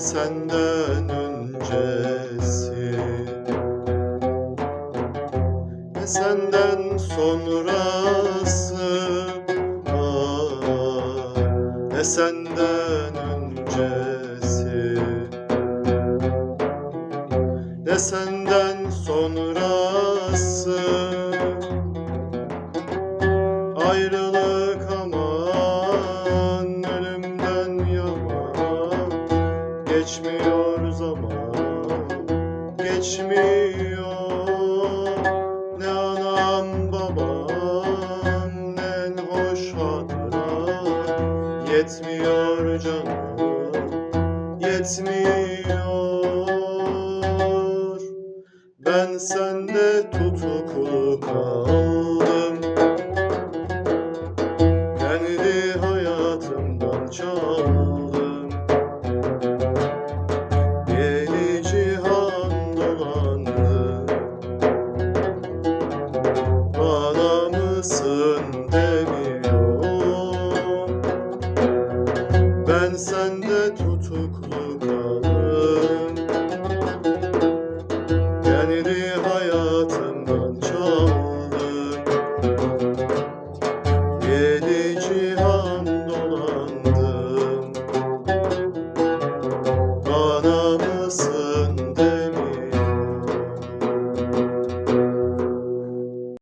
senden öncesi. Ne senden sonrası var Ne senden öncesi. Ne senden sonrası. Ayrılık Geçmiyor zaman geçmiyor. Ne anam babam ne hoş hatıra Yetmiyor canım yetmiyor. Ben sende tutuklu kaldım. Kendi hayatımdan çaldım Ben sende tutuklu kaldım. Kendi hayatımdan çaldım. Yedi cihan